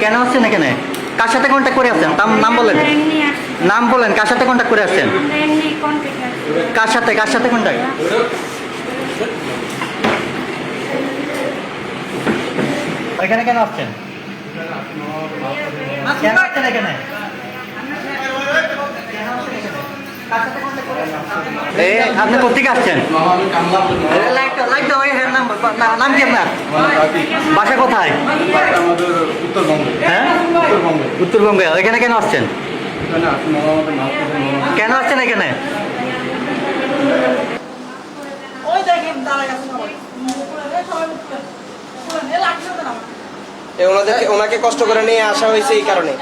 কেন আসছেন এখানে? কার সাথে কন্ট্যাক্ট করে আসছেন তার নাম বলেন। নাম বলেন কার সাথে কন্ট্যাক্ট করে আসছেন কার সাথে কার সাথে কন্ট্যাক্ট এখানে কেন আসছেন? কেন আসছেন এখানে? এ, আপনি কোথেকে আসছেন লাইট লাইট দাও এই হ্যাঁ, নাম কি আপনার? বাসা কোথায়? হ্যাঁ? উত্তরবঙ্গে এখানে কেন আসছেন? কেন আসছেন এখানে? ওনাদেরকে ওনাকে কষ্ট করে নিয়ে আসা হয়েছে এই কারণে।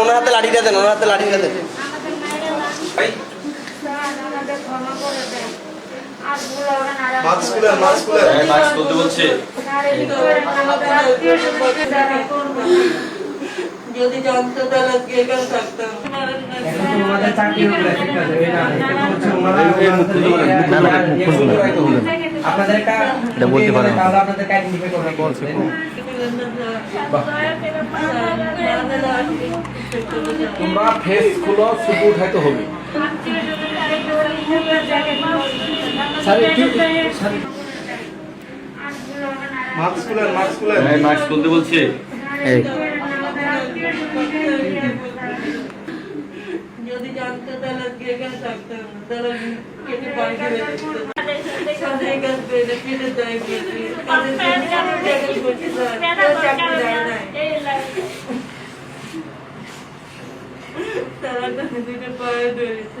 ওনার হাতে লাঠিটা দেন ওনার হাতে লাঠিটা দেন। আমাদের ক্ষমা করে দেন। আর ভুল হবে না মাস্ক মাস্ক বলছে। করবে যদি জানতো তাহলে আজকে এখানে থাকতাম। আপনাদের তোমরা ফেস খুলো শুধু উঠাইতে হবে। মাস্ক মাছ তুলতে বলছে যদি জানতো তাহলে এখানে তাহলে কেটে দেয়। তারা দুটো পায়ে ধরেছে।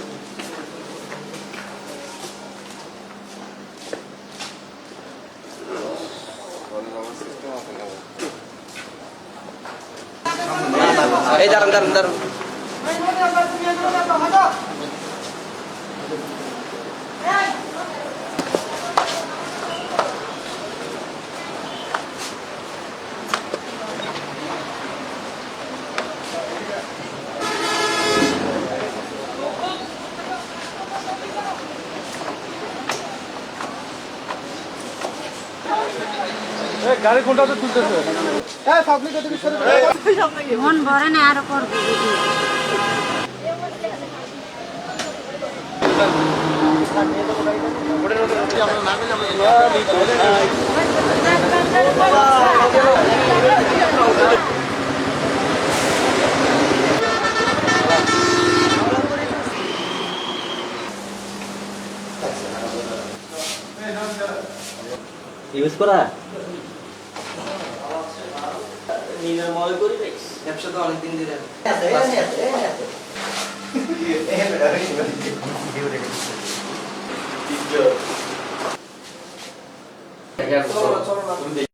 আমরা তো কাজ করে করতেছে তারা তো গাড়ি তুলতেছে মন ভরে না আরও করব ইউজ করা? মনে করি ব্যবসা তো অনেকদিন ধরে চলো না চলো। না